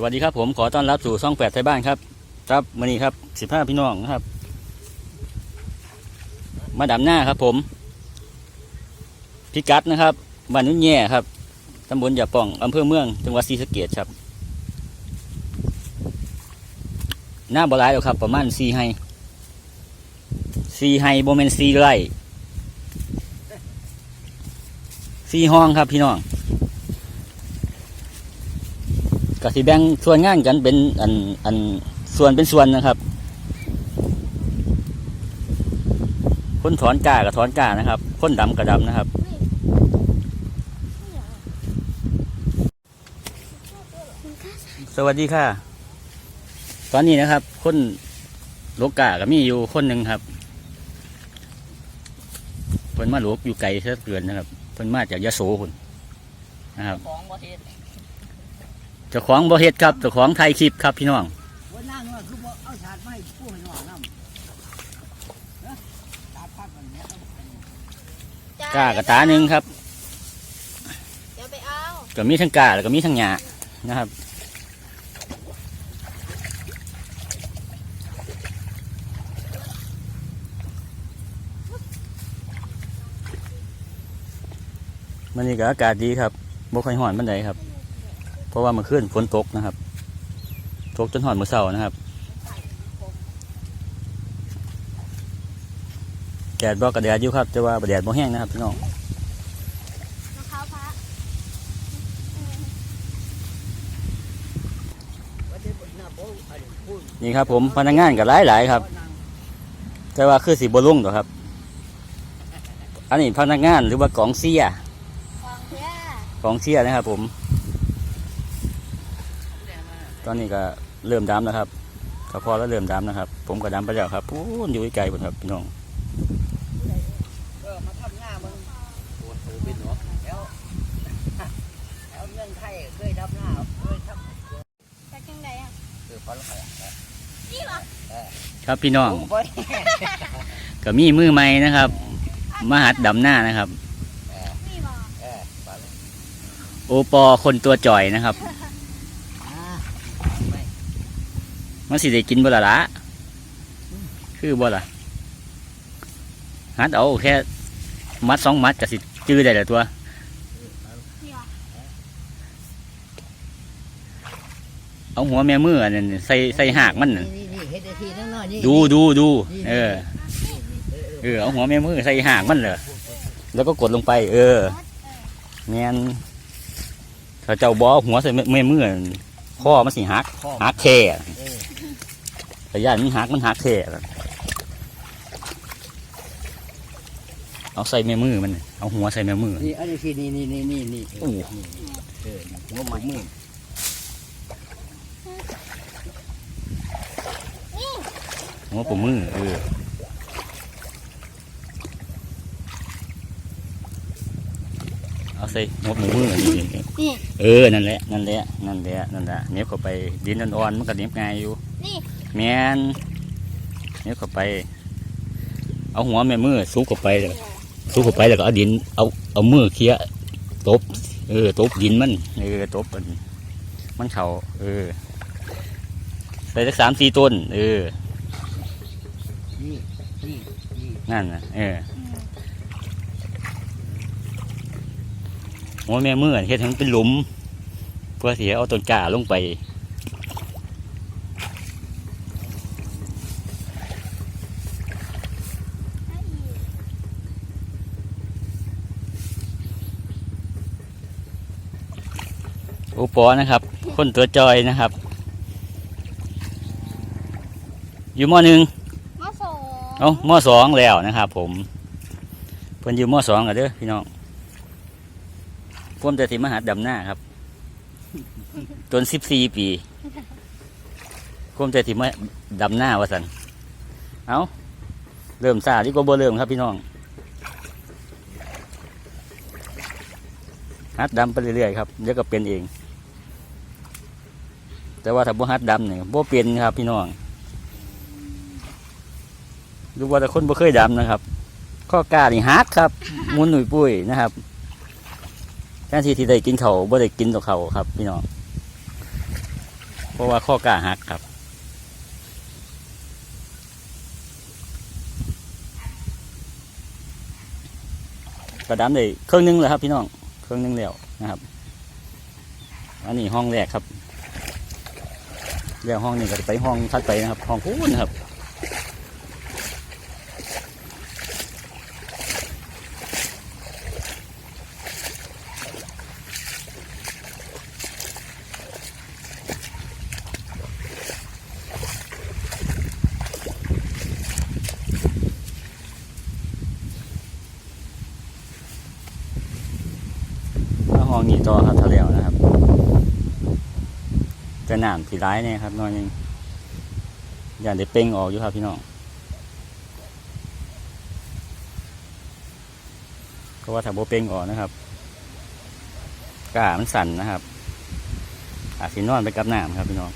สวัสดีครับผมขอต้อนรับสู่ช่องแปดไทยบ้านครับครับวันนี้ครับสิบห้าพี่น้องนะครับ มาดำหน้าครับ ผมพิกัดนะครับบ้านนุ่นแย่ครับตำบลยาป่องอำเภอเมืองจังหวัดศรีสะเกษครับ หน้าบลายแล้วครับ ประมาณสี่ไฮสี่ไฮโบเมนสี่ไร่สี่ห้องครับพี่น้อง ก็สิแบ่งส่วนงานกันเป็นอันอันส่วนเป็นส่วนนะครับ คนถอนกากับถอนกานะครับ คนดำกับดำนะครับสวัสดีค่ะ ตอนนี้นะครับ คนโลกาก็มีอยู่คนหนึ่งครับเพิ่นมาหลวกอยู่ไกลเสียเกินนะครับเพิ่นมาจากยะโสคุณนะครับของประ เจ้าของบ่เฮ็ดครับเจ้าของไทยคลิปครับพี่น้องวันนั่งว่าคือบ่เอาฉาดมาให้ผู้ให้น้องน้ำนะฉาพักก่อนเนี่ยกากระตาหนึ่งครับเดี๋ยวไปเอาก็มีทั้งกาแล้วก็มีทั้งหยานะครับมันนี่ก็อากาศดีครับบ่ค่อยร้อนปานใดครับ เพราะว่าเมื่อคืนฝนตกนะครับ ตกจนหอนเมื่อเช้านะครับ แดดบ่กระแดดอยู่ครับแต่ว่าบ่แดดบ่แห้งนะครับพี่น้องมะพร้าวพระวันที่บนหน้าโป๊ะอันนี้พูดนี่ครับผมพนักงานก็หลายหลายๆครับนั่งแต่ว่าคือสีบลุ่งต่อครับ อันนี้พนักงานหรือว่ากองเสียกองเพื่อกองเสียนะครับผมต อนนี้ก็เริ่มดำนะครับก็พอแล้วเริ่มดำนะครับ ผมก็ดำไปแล้วครับพูนอยู่ไกลๆผมครับพี่น้องมาทำหน้ามึงปวดตูเป็นหรอแล้วแล้วเมืองไทยเคยทำหน้าเคยทำจากจังใดอะเออฟันไข่นี่เหรอครับพี่น้อง ก็มีมือใหม่นะครับ มหัดดำหน้านะครับ โอปอคนตัวจ่อยนะครับ อ่า มันสิได้กินบ่ละละคือบ่ละหัดเอาแค่มัดสองมัดก็สิจื้อได้แล้วตัวนี่เหรอเอาหัวแม่มืออันนั้นใส่ใส่หากมันน่ะนี่นี่เฮ็ดได้ทีนั่นหน่อยนี่ดูดูดูเออเออเอาหัวแม่มือใส่หางมันเลยแล้วก็กดลงไป เออแมนถ้าเจ้าบอหัวใส่แม่มือข้อมันสิหักข้อหักแค่เออ แต่ย่านมันหักมันหักแค่เอาใส่แม่มือมัน เอาหัวใส่แม่มือ นี่อันนี้ทีนี่นี่นี่นี่นี่โอ้เออหัวหมูมือหัวปุ่มมือเออเอาใส่หัวปุ่มมือนี่นี่นี่เออ นั่นแหละ นั่นแหละ นั่นแหละ นั่นแหละเนี้ยเข้าไปดินอ่อนๆมันก็เนี้ยง่ายอยู่ นี่ แมนเนี้ยเข้าไป เอาหัวแม่มือซุกเข้าไปเลยซุกเข้าไปแล้วก็เอาดิน เอาเอามือเคี้ยตบ เออตบดินมันเออตบมันมันเข่าเออใส่สักสามสี่ต้น เออนี่นี่นั่นนะเออหัวแม่มือเฮ็ดให้มันเป็นหลุม เพื่อเสียเอาต้นกล้าลงไป อปอนะครับ คนตัวจอยนะครับ อยู่มหนึ่งมะโสเอามสองแล้วนะครับผมเพิ่นอยู่มสองกันเด้อพี่น้องพ่วมแต่สิมาหัดดำหน้าครับจนสิบสี่ปีพ่วมแต่สิมาดำหน้าว่าสันเอาเริ่มซาดีกว่าบ่เริ่มครับพี่น้องหัดดำไปเรื่อยๆครับเดี๋ยวก็เป็นเอง แต่ว่าถ้าบ่หัดดำเนี่ยบ่เป็นครับพี่น้องดูว่าแต่คนบ่เคยดำนะครับ ข้อกานี่ฮักครับมุนหนุ่ยปุ้ยนะครับแทนที่ที่ได้กินเขาบ่ได้กินต่อเขาครับ พี่น้องเพราะว่าข้อกล้าหักครับกระดำได้เครื่องหนึงเลยครับพี่น้องเครื่องหนึงแล้วนะครับ อันนี้ห้องแรกครับ แล้วห้องนี้ก็จะไปห้องถัดไปนะครับ ห้องพูนนะครับห้องนี้ต่อครับทะเลนะครับ จะหนามทีร้ายเนี่ยครับน้อยนึงอย่าได้เป่งออกอยู่ครับพี่น้องเพราะว่าถ้าโบเป่งออกนะครับกามันสั่นนะครับอาจสินอนไปกับน้ำครับพี่น้อง